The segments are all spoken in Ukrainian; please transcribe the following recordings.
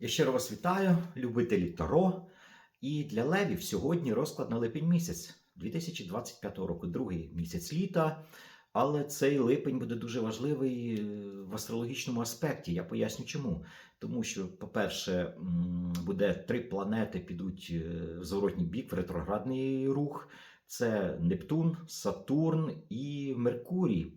Я щиро вас вітаю, любителі Таро. І для левів сьогодні розклад на липень місяць 2025 року, другий місяць літа. Але цей липень буде дуже важливий е, в астрологічному аспекті. Я поясню чому. Тому що, по-перше, буде три планети підуть е, в зворотній бік, в ретроградний рух. Це Нептун, Сатурн і Меркурій.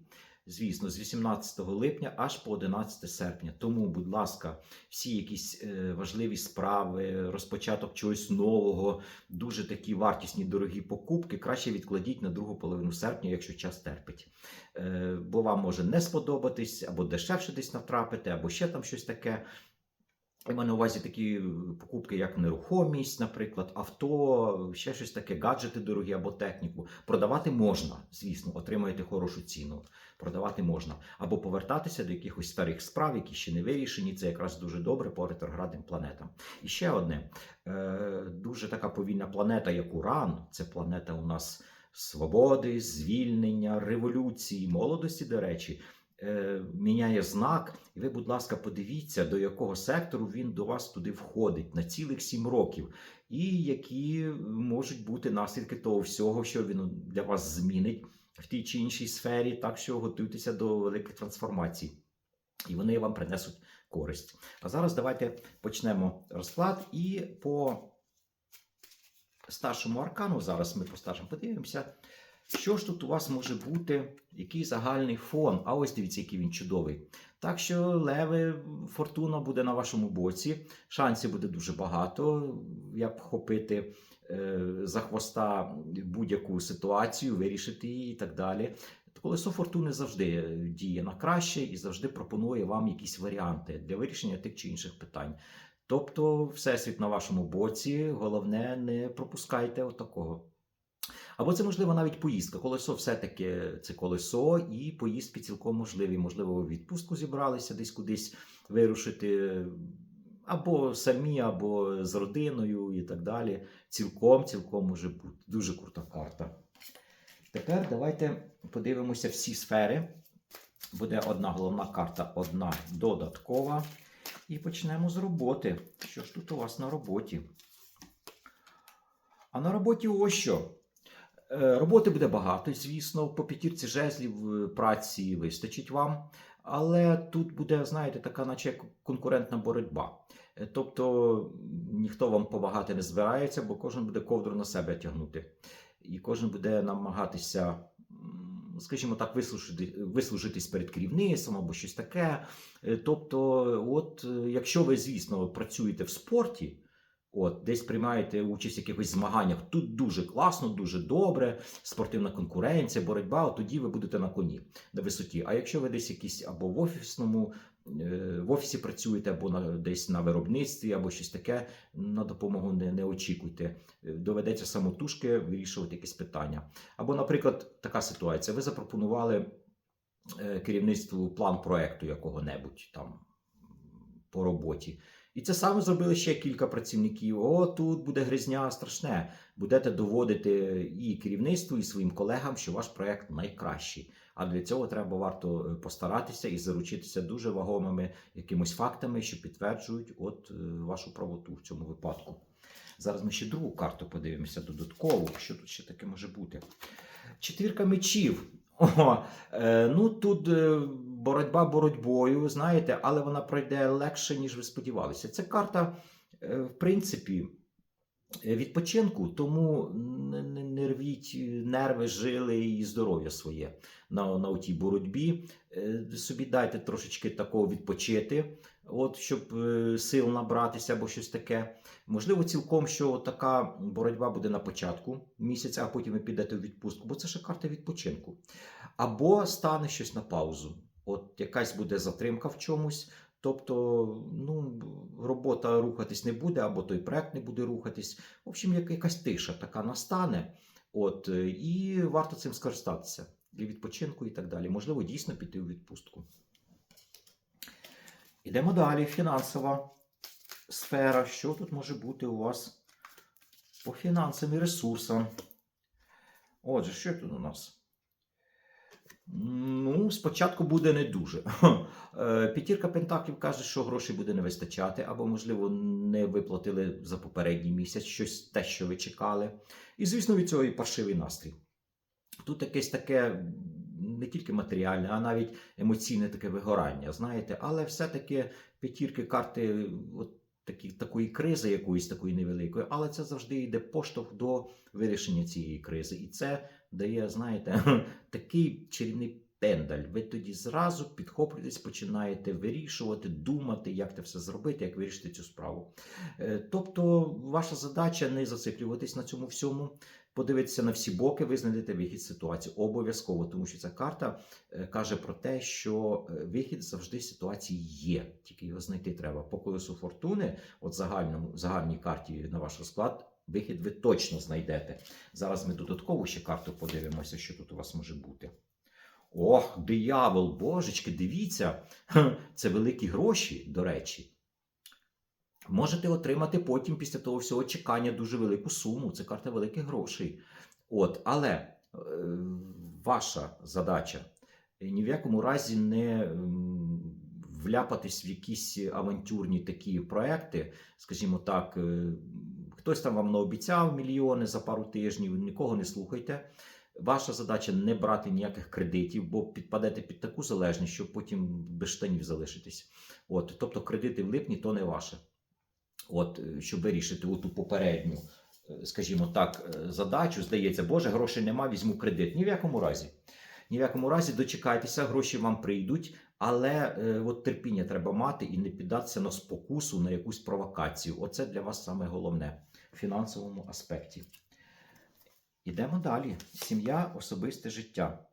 Звісно, з 18 липня аж по 11 серпня. Тому, будь ласка, всі якісь е, важливі справи, розпочаток чогось нового, дуже такі вартісні дорогі покупки, краще відкладіть на другу половину серпня, якщо час терпить. Е, бо вам може не сподобатись, або дешевше десь натрапити, або ще там щось таке. Я маю на увазі такі покупки, як нерухомість, наприклад, авто, ще щось таке, гаджети дорогі або техніку. Продавати можна, звісно, отримаєте хорошу ціну. Продавати можна. Або повертатися до якихось старих справ, які ще не вирішені. Це якраз дуже добре по ретроградним планетам. І ще одне: Е, дуже така повільна планета, як Уран, це планета у нас свободи, звільнення, революції, молодості, до речі е, міняє знак, і ви, будь ласка, подивіться, до якого сектору він до вас туди входить на цілих сім років, і які можуть бути наслідки того всього, що він для вас змінить в тій чи іншій сфері, так що готуйтеся до великих трансформацій, і вони вам принесуть користь. А зараз давайте почнемо розклад і по старшому аркану. Зараз ми по старшому подивимося. Що ж тут у вас може бути, який загальний фон? А ось дивіться, який він чудовий. Так що, леви, фортуна буде на вашому боці, шансів буде дуже багато, як вхопити е, за хвоста будь-яку ситуацію, вирішити її і так далі. Колесо фортуни завжди діє на краще і завжди пропонує вам якісь варіанти для вирішення тих чи інших питань. Тобто, всесвіт на вашому боці, головне, не пропускайте отакого. Або це можливо навіть поїздка. Колесо все-таки це колесо, і поїздки цілком можливі. Можливо, ви відпустку зібралися десь кудись вирушити, або самі, або з родиною і так далі. Цілком, цілком може бути. Дуже крута карта. Тепер давайте подивимося всі сфери. Буде одна головна карта, одна додаткова. І почнемо з роботи. Що ж тут у вас на роботі? А на роботі ось що. Е, Роботи буде багато, звісно, по п'ятірці жезлів е, праці вистачить вам. Але тут буде, знаєте, така, наче конкурентна боротьба. Е, Тобто ніхто вам помагати не збирається, бо кожен буде ковдру на себе тягнути. І кожен буде намагатися, скажімо так, вислужити, вислужитись перед керівництвом або щось таке. Тобто, от якщо ви, звісно, працюєте в спорті, От, десь приймаєте участь в якихось змаганнях. Тут дуже класно, дуже добре, спортивна конкуренція, боротьба. От тоді ви будете на коні на висоті. А якщо ви десь якісь або в офісному е, в офісі працюєте, або на десь на виробництві, або щось таке, на допомогу не, не очікуйте. Е, Доведеться самотужки вирішувати якісь питання. Або, наприклад, така ситуація: ви запропонували е, керівництву план проекту якого-небудь там по роботі. І це саме зробили ще кілька працівників. О, тут буде гризня страшне. Будете доводити і керівництву, і своїм колегам, що ваш проект найкращий. А для цього треба варто е, постаратися і заручитися дуже вагомими якимось фактами, що підтверджують от е, вашу правоту в цьому випадку. Зараз ми ще другу карту подивимося додатково. Що тут ще таке може бути? Четвірка мечів. О, е, ну тут е, боротьба боротьбою, знаєте, але вона пройде легше, ніж ви сподівалися. Це карта, е, в принципі, відпочинку, тому не, рвіть нерви, жили і здоров'я своє на, на тій боротьбі. Е, Собі дайте трошечки такого відпочити, от, щоб е, сил набратися або щось таке. Можливо, цілком, що така боротьба буде на початку місяця, а потім ви підете у відпустку, бо це ще карта відпочинку. Або стане щось на паузу. От якась буде затримка в чомусь. Тобто, ну, робота рухатись не буде, або той проект не буде рухатись. В общем, як- якась тиша така настане. От, е, і варто цим скористатися для відпочинку і так далі. Можливо, дійсно піти у відпустку. Ідемо далі. Фінансова сфера. Що тут може бути у вас по фінансам і ресурсам? Отже, що тут у нас? Ну, спочатку буде не дуже. Е, П'ятірка Пентаклів каже, що грошей буде не вистачати, або, можливо, не виплатили за попередній місяць щось те, що ви чекали. І, звісно, від цього і паршивий настрій. Тут якесь таке не тільки матеріальне, а навіть емоційне таке вигорання, знаєте, але все-таки п'ятірки карти от такі, такої кризи, якоїсь такої невеликої, але це завжди йде поштовх до вирішення цієї кризи. І це дає, знаєте, такий чарівний пендаль. Ви тоді зразу підхоплюєтесь, починаєте вирішувати, думати, як це все зробити, як вирішити цю справу. Е, Тобто, ваша задача не зациклюватись на цьому всьому, подивитися на всі боки, ви знайдете вихід ситуації. Обов'язково, тому що ця карта е, каже про те, що е, вихід завжди ситуації є, тільки його знайти треба. По колесу фортуни, от загальному загальній карті на ваш розклад. Вихід ви точно знайдете. Зараз ми додатково ще карту подивимося, що тут у вас може бути. Ох, диявол, божечки, дивіться, це великі гроші, до речі. Можете отримати потім після того всього чекання дуже велику суму. Це карта великих грошей. От, але е, ваша задача е, ні в якому разі не вляпатись в якісь авантюрні такі проекти, скажімо так, е, хтось там вам наобіцяв мільйони за пару тижнів, нікого не слухайте. Ваша задача не брати ніяких кредитів, бо підпадете під таку залежність, що потім без штанів залишитесь. От, тобто кредити в липні то не ваше. От, е, щоб вирішити ту попередню, е, скажімо так, е, задачу, здається, Боже, грошей нема, візьму кредит. Ні в якому разі. Ні в якому разі дочекайтеся, гроші вам прийдуть, але е, от терпіння треба мати і не піддатися на спокусу, на якусь провокацію. Оце для вас саме головне фінансовому аспекті. Ідемо далі. Сім'я, особисте життя.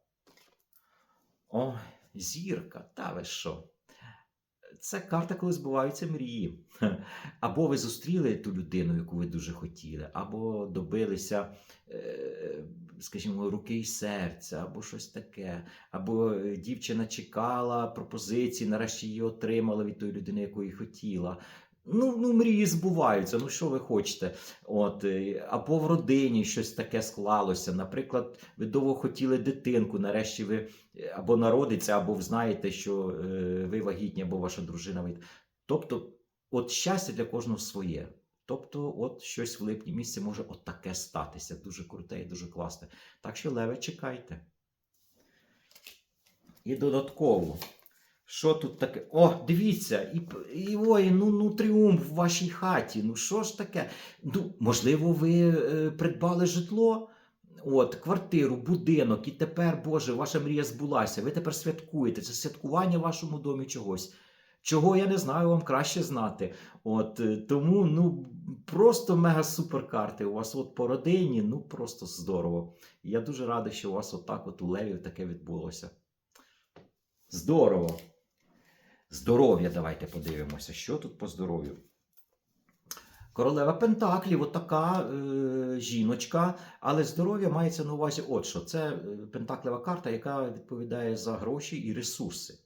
О, зірка, та ви що? Це карта, коли збуваються мрії. Або ви зустріли ту людину, яку ви дуже хотіли, або добилися, е, скажімо, руки і серця, або щось таке. Або дівчина чекала пропозиції, нарешті її отримала від тої людини, якої хотіла. Ну, ну, мрії збуваються, ну що ви хочете? От, е, або в родині щось таке склалося. Наприклад, ви довго хотіли дитинку, нарешті ви е, або народиться, або знаєте, що е, ви вагітні, або ваша дружина вагітна. Тобто, от щастя для кожного своє. Тобто, от щось в липні місяці може от таке статися. Дуже круте і дуже класне. Так що, Леве, чекайте. І додатково. Що тут таке? О, дивіться, і, і ой, ну, ну тріумф в вашій хаті. Ну що ж таке? Ну, можливо, ви е, придбали житло, от, квартиру, будинок, і тепер, Боже, ваша мрія збулася. Ви тепер святкуєте. Це святкування в вашому домі чогось. Чого я не знаю, вам краще знати. От е, тому ну просто мега супер карти. У вас от по родині, ну просто здорово. Я дуже радий, що у вас отак от у Левів таке відбулося. Здорово. Здоров'я, давайте подивимося, що тут по здоров'ю. Королева Пентаклів, отака е, жіночка, але здоров'я мається на увазі от що. Це е, пентаклева карта, яка відповідає за гроші і ресурси.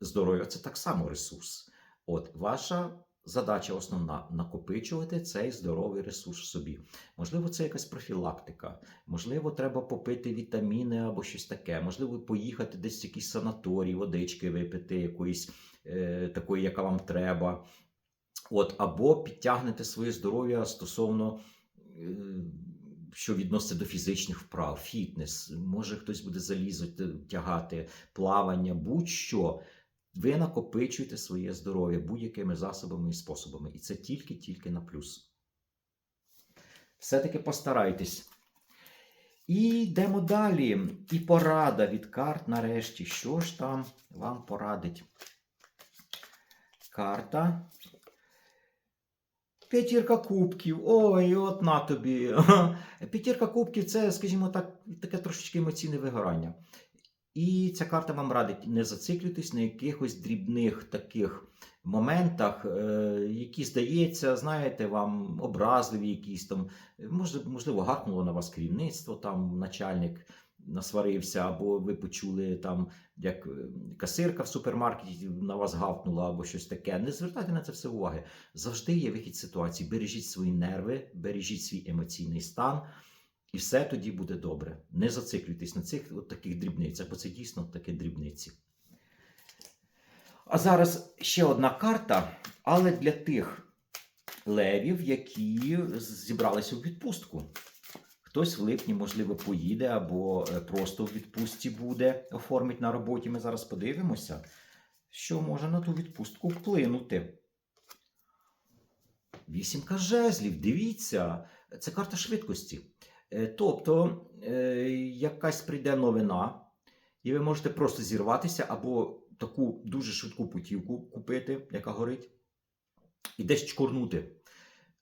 Здоров'я це так само ресурс. От ваша задача основна накопичувати цей здоровий ресурс в собі. Можливо, це якась профілактика, можливо, треба попити вітаміни або щось таке. Можливо, поїхати десь в якийсь санаторій, водички випити, якоїсь е, такої, яка вам треба. От, або підтягнете своє здоров'я стосовно, е, що відноситься до фізичних вправ, фітнес, може хтось буде залізо тягати, плавання, будь-що. Ви накопичуєте своє здоров'я будь-якими засобами і способами. І це тільки-тільки на плюс. Все-таки постарайтесь. І йдемо далі. І порада від карт нарешті. Що ж там вам порадить? Карта. П'ятірка кубків. Ой, от на тобі. П'ятірка кубків це, скажімо так, таке трошечки емоційне вигорання. І ця карта вам радить не зациклюйтесь на якихось дрібних таких моментах, е, які, здається, знаєте, вам образливі якісь там. Можливо, гаркнуло на вас керівництво, там начальник насварився, або ви почули там, як е, касирка в супермаркеті на вас гавкнула, або щось таке. Не звертайте на це все уваги. Завжди є вихід ситуації. Бережіть свої нерви, бережіть свій емоційний стан. І все тоді буде добре. Не зациклюйтесь на цих от таких дрібницях, бо це дійсно такі дрібниці. А зараз ще одна карта, але для тих левів, які зібралися у відпустку. Хтось в липні, можливо, поїде або е, просто в відпустці буде, оформить на роботі. Ми зараз подивимося, що може на ту відпустку вплинути. Вісімка жезлів, дивіться, це карта швидкості. Е, Тобто, е, якась прийде новина, і ви можете просто зірватися або таку дуже швидку путівку купити, яка горить, і десь чкурнути.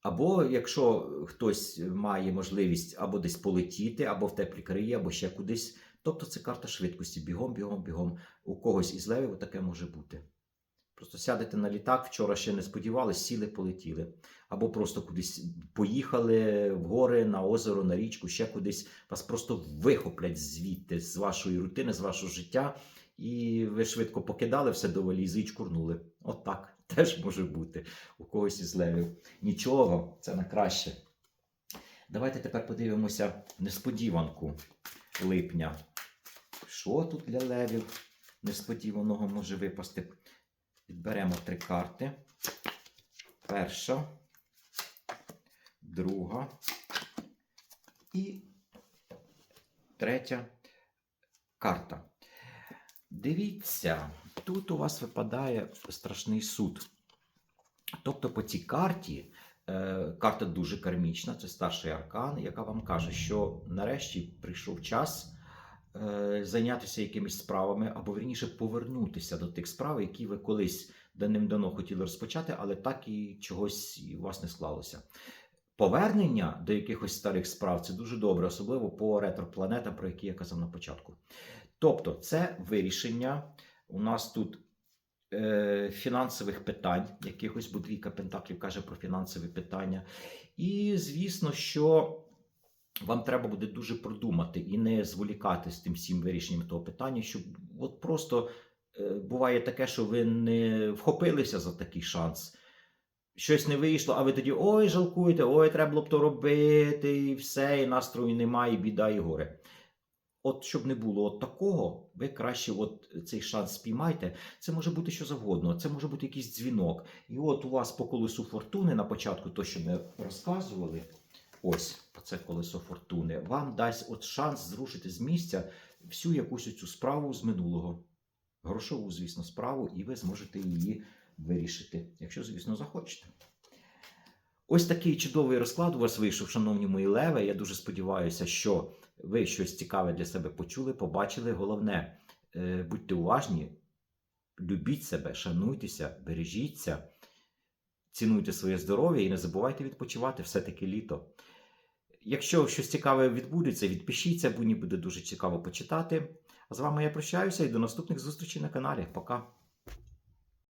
Або якщо хтось має можливість або десь полетіти, або в теплі краї, або ще кудись. Тобто це карта швидкості. Бігом, бігом, бігом. У когось із левів таке може бути. Просто сядете на літак, вчора ще не сподівались, сіли, полетіли. Або просто кудись поїхали в гори, на озеро, на річку, ще кудись. Вас просто вихоплять звідти, з вашої рутини, з вашого життя. І ви швидко покидали все до валізи і чкурнули. От так теж може бути у когось із левів. Нічого, це на краще. Давайте тепер подивимося несподіванку липня. Що тут для левів несподіваного може випасти? Відберемо три карти. Перша, друга і третя карта. Дивіться, тут у вас випадає страшний суд. Тобто по цій карті, е, карта дуже кармічна, це старший аркан, яка вам каже, що нарешті прийшов час зайнятися якимись справами, або вірніше повернутися до тих справ, які ви колись давним-давно хотіли розпочати, але так і чогось у вас не склалося. Повернення до якихось старих справ це дуже добре, особливо по ретропланетам, про які я казав на початку. Тобто, це вирішення. У нас тут е, фінансових питань, якихось, бо двійка Пентаклів каже про фінансові питання. І звісно, що вам треба буде дуже продумати і не зволікати з тим всім вирішенням того питання, щоб от просто е, буває таке, що ви не вхопилися за такий шанс. Щось не вийшло, а ви тоді ой, жалкуєте, ой, треба було б то робити, і все, і настрою немає, і біда, і горе. От щоб не було от такого, ви краще от цей шанс спіймайте. Це може бути що завгодно, це може бути якийсь дзвінок. І от у вас по колесу фортуни на початку, то, що ми розказували, ось це колесо фортуни, вам дасть от шанс зрушити з місця всю якусь цю справу з минулого. Грошову, звісно, справу, і ви зможете її вирішити, якщо, звісно, захочете. Ось такий чудовий розклад у вас вийшов, шановні мої леви. Я дуже сподіваюся, що ви щось цікаве для себе почули, побачили. Головне, е, будьте уважні, любіть себе, шануйтеся, бережіться, цінуйте своє здоров'я і не забувайте відпочивати все-таки літо. Якщо щось цікаве відбудеться, відпишіться, бо мені буде дуже цікаво почитати. А з вами я прощаюся і до наступних зустрічей на каналі. Пока!